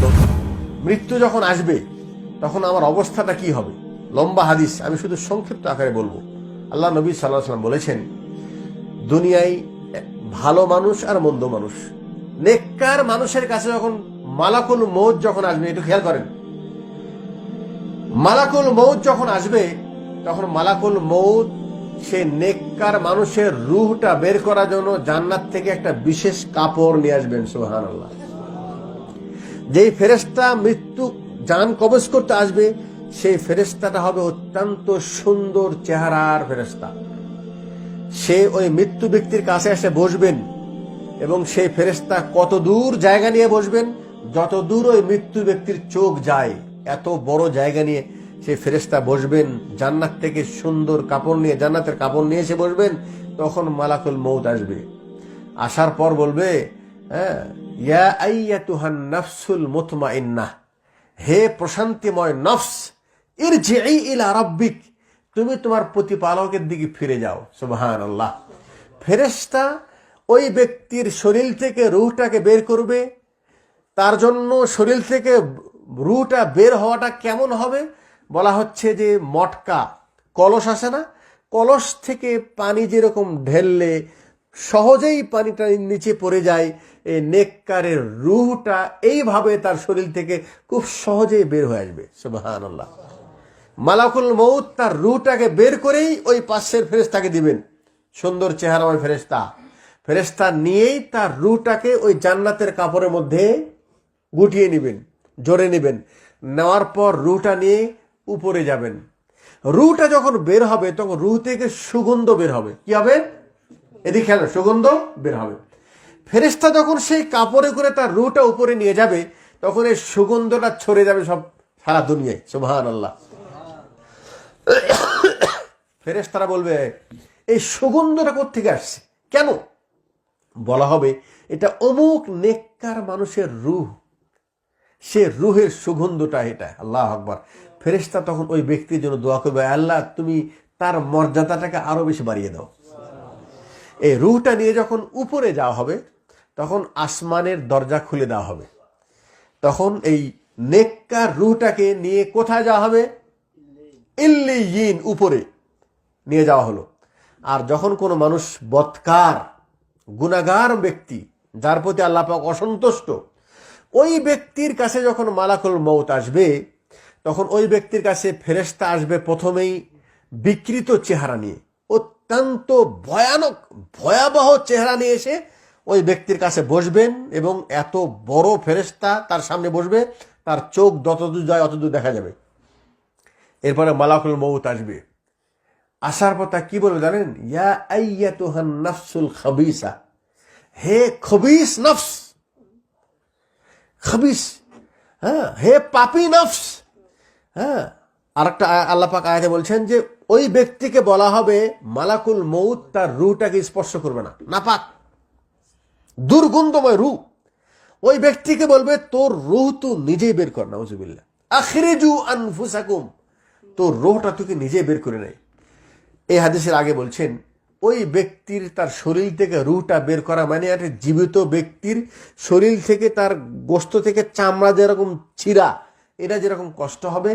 তো মৃত্যু যখন আসবে, তখন আমার অবস্থাটা কি হবে? লম্বা হাদিস, আমি শুধু সংক্ষিপ্ত আকারে বলব। আল্লাহ নবী সাল্লাহ সাল্লাম বলেছেন, দুনিয়ায় ভালো মানুষ আর মন্দ মানুষ। নেককার মানুষের কাছে যখন মালাকুল মৌত যখন আসবে, একটু খেয়াল করেন। মালাকুল মৌত যখন আসবে, তখন মালাকুল মৌত সে নেককার মানুষের রুহটা বের করার জন্য জান্নাত থেকে একটা বিশেষ কাপড় নিয়ে আসবেন সোহান আল্লাহ যেই ফেরেস্তা মৃত্যু যান কবজ করতে আসবে, সেই ফেরেস্তাটা হবে অত্যন্ত সুন্দর চেহারার ফেরেস্তা সে ওই মৃত্যু ব্যক্তির কাছে এসে বসবেন এবং সেই ফেরেস্তা কত দূর জায়গা নিয়ে বসবেন, যত দূর ওই মৃত্যু ব্যক্তির চোখ যায়, এত বড় জায়গা নিয়ে সেই ফেরেস্তা বসবেন। জান্নাত থেকে সুন্দর কাপড় নিয়ে, জান্নাতের কাপড় নিয়ে এসে বসবেন, তখন মালাকুল মৌত আসবে। আসার পর বলবে হ্যাঁ ইয়া আইয়াতুহান নাফসুল মুতমাইন্নাহ হে প্রশান্তিময় নফস ইরজিই ইলা রাব্বিক, তুমি তোমার প্রতিপালকের দিকে ফিরে যাও। সুবহান আল্লাহ ফেরেশতা ওই ব্যক্তির শরীর থেকে রুহটাকে বের করবে। তার জন্য শরীর থেকে রুটা বের হওয়াটা কেমন হবে? বলা হচ্ছে যে মটকা, কলস আসে না? কলস থেকে পানি যেরকম ঢেললে সহজেই পানিটা নিচে পড়ে যায়। এই নেককারের রুহটা এইভাবে তার শরীর থেকে খুব সহজেই বের হয়ে আসবে। সুবাহান মালাকুল মৌত তার রুটাকে বের করেই ওই পাশের ফেরেস্তাকে দিবেন। সুন্দর চেহারা ওই ফেরেস্তা ফেরেস্তা নিয়েই তার রুটাকে ওই জান্নাতের কাপড়ের মধ্যে গুটিয়ে নেবেন জোরে নেবেন। নেওয়ার পর রুটা নিয়ে উপরে যাবেন। রুটা যখন বের হবে, তখন রু থেকে সুগন্ধ বের হবে। কি হবে? এদিকে খেয়াল সুগন্ধ বের হবে। ফেরেস্তা যখন সেই কাপড়ে করে তার রুটা উপরে নিয়ে যাবে, তখন এই সুগন্ধটা ছড়ে যাবে সব সারা দুনিয়ায়। সুবহান আল্লাহ ফেরেস্তারা বলবে, এই সুগন্ধটা কোথেকে আসছে? কেন? বলা হবে, এটা অমুক নেককার মানুষের রুহ। সে রুহের সুগন্ধটা এটা। আল্লাহ আকবর। ফেরেস্তা তখন ওই ব্যক্তির জন্য দোয়া করবে, আল্লাহ, তুমি তার মর্যাদাটাকে আরও বেশি বাড়িয়ে দাও। এই রুহটা নিয়ে যখন উপরে যাওয়া হবে তখন আসমানের দরজা খুলে দেওয়া হবে। তখন এই নেককার রুহটাকে নিয়ে কোথায় যাওয়া হবে? ইল্লিয়িন উপরে নিয়ে যাওয়া হলো। আর যখন কোনো মানুষ বৎকার গুণাগার ব্যক্তি, যার প্রতি আল্লাপাক অসন্তুষ্ট, ওই ব্যক্তির কাছে যখন মালাকুল মৌত আসবে, তখন ওই ব্যক্তির কাছে ফেরেস্তা আসবে প্রথমেই বিকৃত চেহারা নিয়ে। অত্যন্ত ভয়ানক, ভয়াবহ চেহারা নিয়ে এসে ওই ব্যক্তির কাছে বসবেন এবং এত বড় ফেরেস্তা তার সামনে বসবে, তার চোখ যতদূর যায় অতদূর দেখা যাবে। এরপরে মালাকুল মৌত আসবে। আসার পর তা কি বলবে জানেন? ইয়া আইয়াতুহান নাফসুল খাবিসা। হে খবিস নফস! খবিস হ্যাঁ হে পাপি নফস! হ্যাঁ আরেকটা আয়- আল্লাহ পাক আয়াতে বলছেন যে, ওই ব্যক্তিকে বলা হবে মালাকুল মৌত তার রুটাকে স্পর্শ করবে না। নাপাক। দুর্গন্ধময় রু ওই ব্যক্তিকে বলবে, তোর রুহ তো নিজেই বের কর, নাউজুবিল্লাহ। আখরিজু আনফুসাকুম। তোর রোহটা তোকে নিজে বের করে নেয় এই হাদিসের আগে বলছেন, ওই ব্যক্তির তার শরীর থেকে রুটা বের করা মানে একটা জীবিত ব্যক্তির শরীর থেকে তার গোস্ত থেকে চামড়া যেরকম ছিঁড়া এটা যেরকম কষ্ট হবে,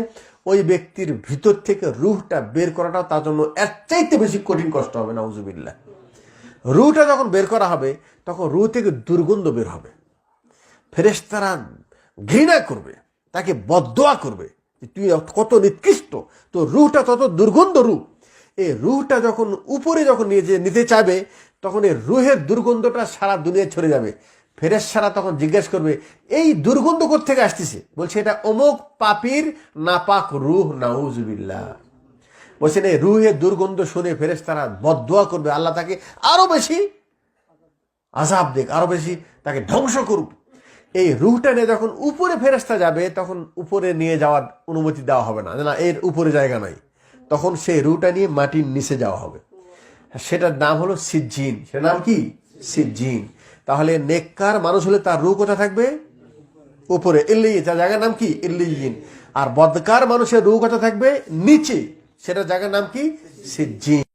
ওই ব্যক্তির ভিতর থেকে রুহটা বের করাটাও তার জন্য এর চাইতে বেশি কঠিন কষ্ট হবে, নাউজুবিল্লাহ। রুটা যখন বের করা হবে, তখন রু থেকে দুর্গন্ধ বের হবে। ফেরেস্তারা ঘৃণা করবে, তাকে বদোয়া করবে তুই কত নিকৃষ্ট, তো রুহটা তত দুর্গন্ধ রূপ এই রুহটা যখন উপরে যখন নিয়ে যে নিতে চাবে তখন এই রুহের দুর্গন্ধটা সারা দুনিয়া ছড়ে যাবে। ফেরেস সারা তখন জিজ্ঞেস করবে, এই দুর্গন্ধ থেকে আসতেছে? বলছে, এটা অমুক পাপির নাপাক রুহ, নাউজুবিল্লাহ। বলছেন এই রুহের দুর্গন্ধ শুনে ফেরেস তারা বদোয়া করবে। আল্লাহ তাকে আরও বেশি আজাব দেখ আরও বেশি তাকে ধ্বংস করুক। এই রুহটা নিয়ে যখন উপরে ফেরেস্তা যাবে, তখন উপরে নিয়ে যাওয়ার অনুমতি দেওয়া হবে না। না, এর উপরে জায়গা নাই। তখন সেই রুটা নিয়ে মাটির নিচে যাওয়া হবে। সেটার নাম হলো সিজ্জিন। সেটার নাম কি? সিজ্জিন। তাহলে নেককার মানুষ হলে তার রু কোথা থাকবে? উপরে। ইল্লি তার জায়গার নাম কি? ইল্লিয়িন আর বদকার মানুষের রু কোথা থাকবে? নিচে। সেটার জায়গার নাম কি সিজ্জিন